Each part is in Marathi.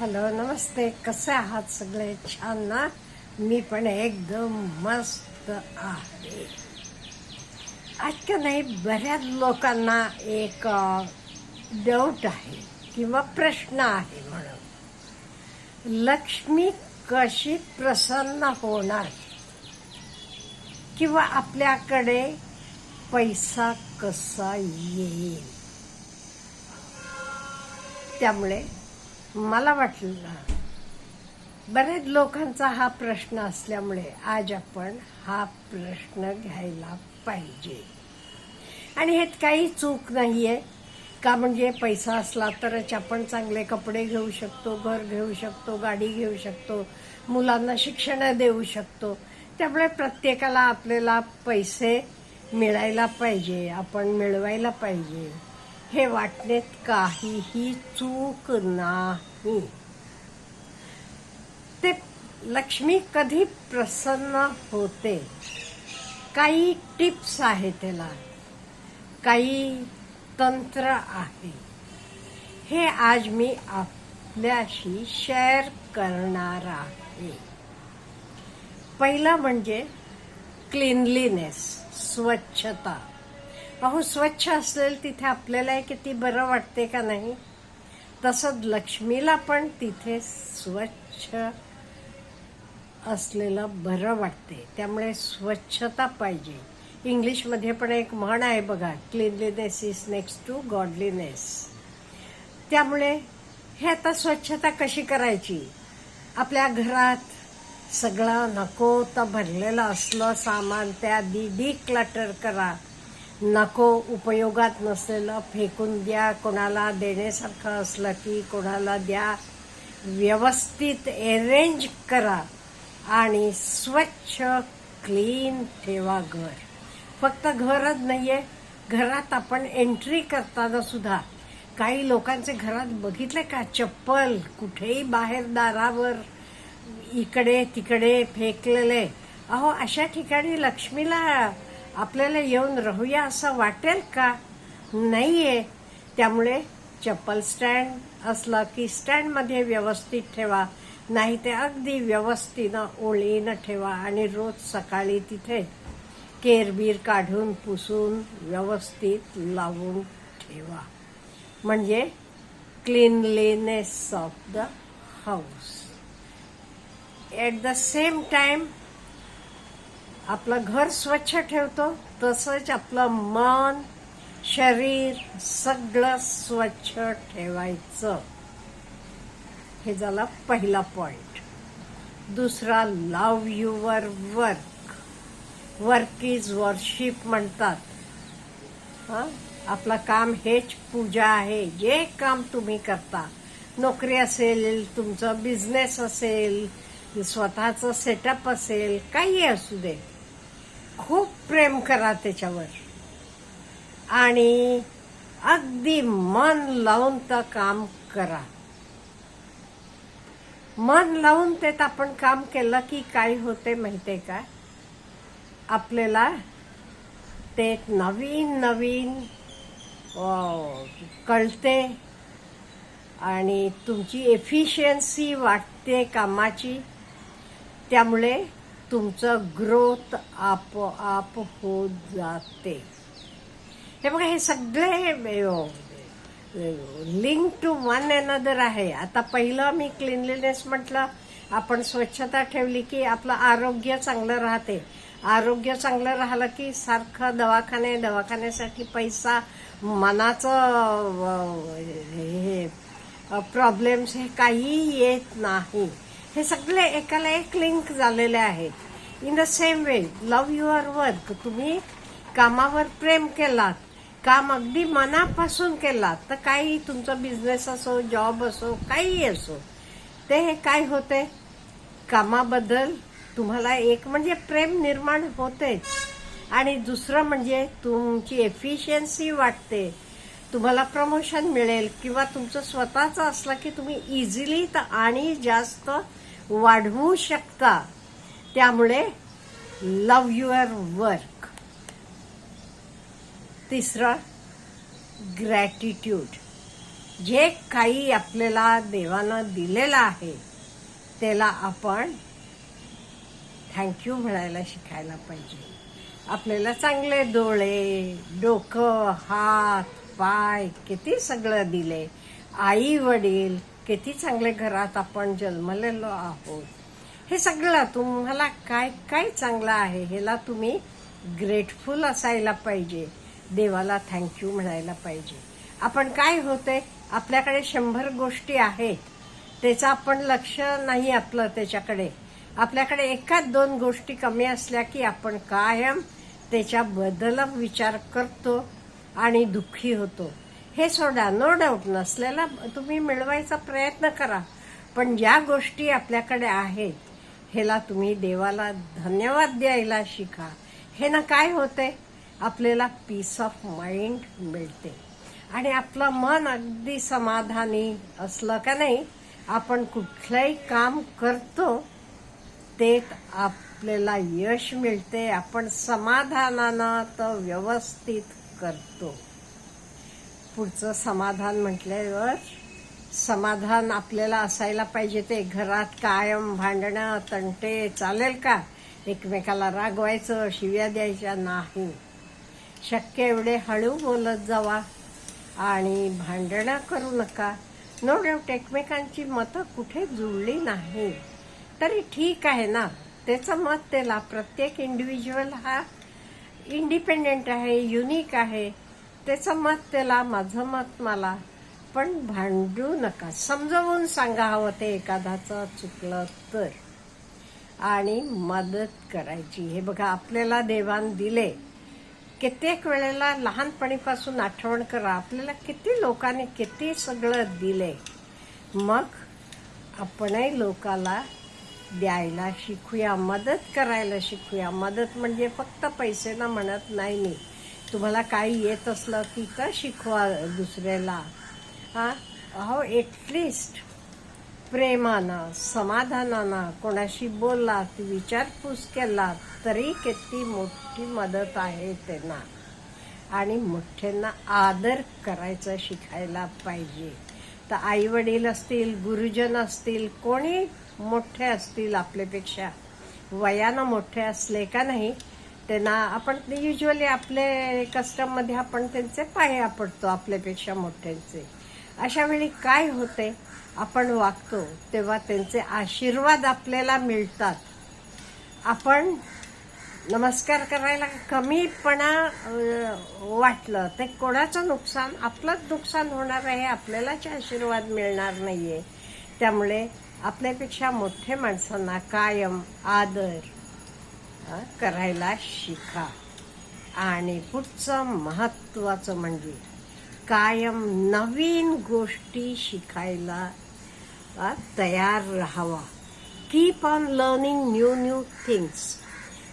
हॅलो नमस्ते. कसे आहात सगळे? छान ना? मी पण एकदम मस्त आहे. आज नाही बऱ्याच लोकांना एक डाऊट आहे किंवा प्रश्न आहे म्हणून. लक्ष्मी कशी प्रसन्न होणार? किंवा आपल्याकडे पैसा कसा येईल? त्यामुळे मला वाटलं बरेच लोकांचा हा प्रश्न असल्यामुळे आज आपण हा प्रश्न घ्यायला पाहिजे. आणि ह्यात काही चूक नाही आहे का म्हणजे पैसा असला तरच आपण चांगले कपडे घेऊ शकतो घर घेऊ शकतो गाडी घेऊ शकतो मुलांना शिक्षण देऊ शकतो. त्यामुळे प्रत्येकाला आपल्याला पैसे मिळायला पाहिजे आपण मिळवायला पाहिजे. हे वाटण्यात काहीही चूक नाही. ते लक्ष्मी कधी प्रसन्न होते. काही टिप्स आहे त्याला. काही तंत्र आहे. हे आज मी आपल्याशी शेअर करणार आहे. पहिलं म्हणजे क्लिनलीनेस स्वच्छता. अहो स्वच्छ असेल तिथे आपल्याला किती बरं वाटते का नाही? तसंच लक्ष्मीला पण तिथे स्वच्छ असलेलं बरं वाटते. त्यामुळे स्वच्छता पाहिजे. इंग्लिशमध्ये पण एक म्हण आहे बघा cleanliness is next to godliness त्यामुळे हे आता स्वच्छता कशी करायची? आपल्या घरात सगळं नको तर भरलेलं असलं सामान त्या डी क्लटर करा. नको उपयोगात नसलेलं फेकून द्या कोणाला देण्यासारखं असलं की कोणाला द्या. व्यवस्थित अरेंज करा आणि स्वच्छ क्लीन ठेवा घर. फक्त घरच नाही आहे घरात आपण एंट्री करताना सुद्धा काही लोकांचे घरात बघितले का? चप्पल कुठेही बाहेर दारावर इकडे तिकडे फेकलेले. अहो अशा ठिकाणी लक्ष्मीला आपल्याला येऊन राहूया असं वाटेल का? नाहीये. त्यामुळे चप्पल स्टँड असलं की स्टँडमध्ये व्यवस्थित ठेवा. नाही ते अगदी व्यवस्थिनं ओळीनं ठेवा आणि रोज सकाळी तिथे केरबीर काढून पुसून व्यवस्थित लावून ठेवा. म्हणजे cleanliness of the house at the same time आपलं घर स्वच्छ ठेवतो तसंच आपलं मन शरीर सगळं स्वच्छ ठेवायचं. हे झाला पहिला पॉइंट दुसरा love your work work is worship म्हणतात. हां? आपलं काम हेच पूजा आहे. जे काम तुम्ही करता. नोकरी असेल तुमचं बिझनेस असेल स्वतःचं सेटअप असेल काही असू दे. खूप प्रेम करा त्याच्यावर. आणि अगदी मन लावून तर काम करा. मन लावून त्यात आपण काम केलं की काय होते माहितीये का? आपल्याला ते नवीन नवीन कळते. आणि तुमची एफिशियन्सी वाटते कामाची. त्यामुळे तुमचं ग्रोथ आपोआप होत जाते. हे बघा हे सगळे लिंक टू वन अनदर आहे. आता पहिलं मी क्लिनलीनेस म्हटलं आपण स्वच्छता ठेवली की आपलं आरोग्य चांगलं राहते. आरोग्य चांगलं राहिलं की सारखं दवाखाने दवाखान्यासाठी पैसा मनाचं हे प्रॉब्लेम्स हे काही येत नाही. हे सगळे एकाला एक लिंक झालेले आहेत. In the same way love your work तुम्ही कामावर प्रेम केलात काम अगदी मनापासून केलात तर काही तुमचा बिझनेस असो जॉब असो काही असो ते काय होते? कामाबद्दल तुम्हाला एक म्हणजे प्रेम निर्माण होतेच आणि दुसरं म्हणजे तुमची एफिशियन्सी वाटते तुम्हाला प्रमोशन मिळेल किंवा तुमचं स्वतःचं असलं की तुम्ही इझिली आणि जास्त वाढवू शकता. त्यामुळे लव युअर वर्क. तिसरं ग्रॅटिट्यूड जे काही आपल्याला देवानं दिलेलं आहे त्याला आपण थँक्यू म्हणायला शिकायला पाहिजे. आपल्याला चांगले डोळे डोकं हात पाय किती सगळं दिले. आई वडील किती चांगले घरात आपण जन्मलेलो आहोत. हे सगळं तुम्हाला काय काय चांगलं आहे ह्याला तुम्ही ग्रेटफुल असायला पाहिजे. देवाला थँक्यू म्हणायला पाहिजे. आपण काय होते आपल्याकडे शंभर गोष्टी आहेत. त्याचं आपण लक्ष नाही आपलं त्याच्याकडे. आपल्याकडे एकाच दोन गोष्टी कमी असल्या की आपण कायम त्याच्याबद्दल विचार करतो आणि दुःखी होतो. हे सोडा नो डाऊट नसलेला तुम्ही मिळवायचा प्रयत्न करा. पण ज्या गोष्टी आपल्याकडे आहेत ह्याला तुम्ही देवाला धन्यवाद द्यायला शिका. हे ना काय होते आपल्याला पीस ऑफ माइंड मिळते. आणि आपलं मन अगदी समाधानी असलं का नाही आपण कुठलंही काम करतो ते आपल्याला यश मिळते. आपण समाधानानं तर व्यवस्थित करतो. पुढचं समाधान म्हटल्यावर समाधान आपल्याला असायला पाहिजे ते. घरात कायम भांडणं तंटे चालेल का? एकमेकाला रागवायचं शिव्या द्यायच्या नाही. शक्य एवढे हळू बोलत जावा आणि भांडणं करू नका. नो डाऊट एकमेकांची मतं कुठे जुळली नाही. तरी ठीक आहे ना? त्याचं मत त्याला. प्रत्येक इंडिव्हिज्युअल हा इंडिपेंडेंट आहे युनिक आहे. त्याचं मत त्याला माझं मत मला. पण भांडू नका. समजावून सांगा हवं ते एखादाचं चुकलं तर. आणि मदत करायची. हे बघा आपल्याला देवान दिले. कित्येक वेळेला लहानपणीपासून आठवण करा आपल्याला किती लोकांनी किती सगळं दिले. मग आपणही लोकाला द्यायला शिकूया मदत करायला शिकूया. मदत म्हणजे फक्त पैसे ना म्हणत नाही मी. तुम्हाला काही येत असलं की का शिकवा दुसऱ्याला. हां? अहो एटलिस्ट प्रेमानं समाधानानं कोणाशी बोललात विचारपूस केलात तरी किती मोठी मदत आहे त्यांना. आणि मोठ्यांना आदर करायचं शिकायला पाहिजे. तर आई वडील असतील गुरुजन असतील कोणी मोठे असतील आपल्यापेक्षा वयानं मोठे असले का नाही त्यांना आपण युजली आपले कस्टममध्ये आपण त्यांचे पाया पडतो आपल्यापेक्षा मोठ्यांचे. अशा वेळी काय होते? आपण वागतो तेव्हा त्यांचे आशीर्वाद आपल्याला मिळतात. आपण नमस्कार करायला कमीपणा वाटलं ते कोणाचं नुकसान? आपलंच नुकसान होणार आहे आपल्यालाच आशीर्वाद मिळणार नाही आहे त्यामुळे आपल्यापेक्षा मोठ्या माणसांना कायम आदर करायला शिका. आणि पुढचं महत्त्वाचं म्हणजे कायम नवीन गोष्टी शिकायला तयार राहावा. Keep on learning new new things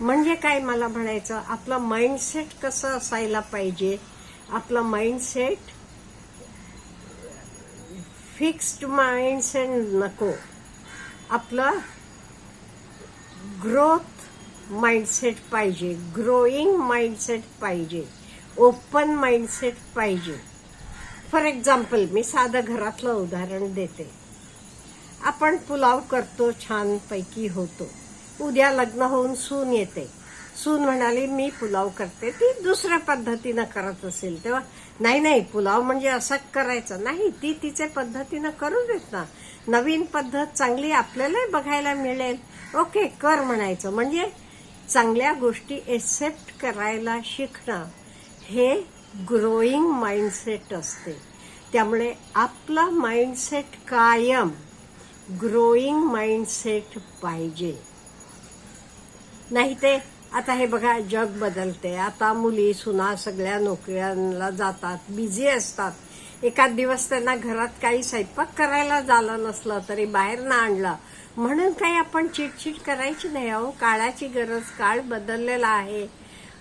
म्हणजे काय मला म्हणायचं? आपलं माइंडसेट कसं असायला पाहिजे? आपलं माइंडसेट फिक्स्ड माइंडसेट नको. आपलं ग्रोथ माइंडसेट पाहिजे. ग्रोईंग माइंडसेट पाहिजे. ओपन माइंडसेट पाहिजे. फॉर एक्झाम्पल मी साधं घरातलं उदाहरण देते. आपण पुलाव करतो छानपैकी होतो. उद्या लग्न होऊन सून येते. सून म्हणाली मी पुलाव करते. ती दुसऱ्या पद्धतीनं करत असेल. तेव्हा नाही नाही पुलाव म्हणजे असं करायचं नाही. ती तिचे पद्धतीनं करू देत ना. नवीन पद्धत चांगली आपल्यालाही बघायला मिळेल. ओके कर म्हणायचं. म्हणजे चांगल्या गोष्टी एक्सेप्ट करायला शिकणं हे ग्रोईंग माइंडसेट असते. त्यामुळे आपलं माइंडसेट कायम ग्रोईंग माइंडसेट पाहिजे. नाही ते आता हे बघा जग बदलते. आता मुली सुना सगळ्या नोकऱ्यांना जातात बिझी असतात. एखाद दिवस त्यांना घरात काही स्वयंपाक करायला झालं नसलं तरी बाहेर ना आणलं. म्हणून काही आपण चिडचिड करायची नाही अहो काळाची गरज काळ बदललेला आहे.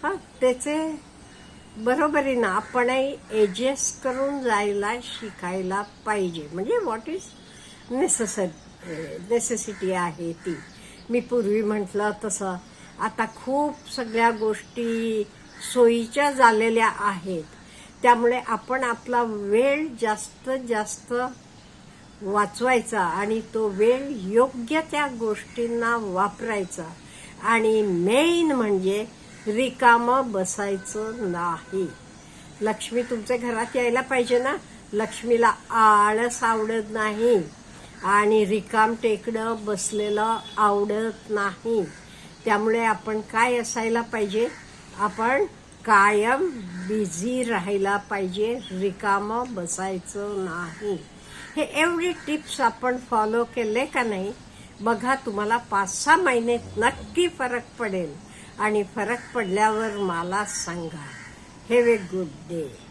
हा त्याचे बरोबरीनं आपणही एडजस्ट करून जायला शिकायला पाहिजे. म्हणजे व्हॉट इज नेसेसरी नेसेसिटी आहे ती. मी पूर्वी म्हटलं तसं. आता खूप सगळ्या गोष्टी सोयीच्या झालेल्या आहेत. त्यामुळे आपण आपला वेळ जास्त जास्त वाचवायचा आणि तो वेळ योग्य त्या गोष्टींना वापरायचा. आणि मेन म्हणजे रिकामं बसायचं नाही. लक्ष्मी तुमच्या घरात यायला पाहिजे ना? लक्ष्मीला आळस आवडत नाही आणि रिकाम टेकडं बसलेलं आवडत नाही. त्यामुळे आपण काय असायला पाहिजे? आपण कायम बिझी राहायला पाहिजे. रिकामं बसायचं नाही. हे एवढे टिप्स आपण फॉलो केले का नाही? बघा तुम्हाला पाच सहा महिने नक्की फरक पडेल. आणि फरक पडल्यावर मला सांगा. Have a good day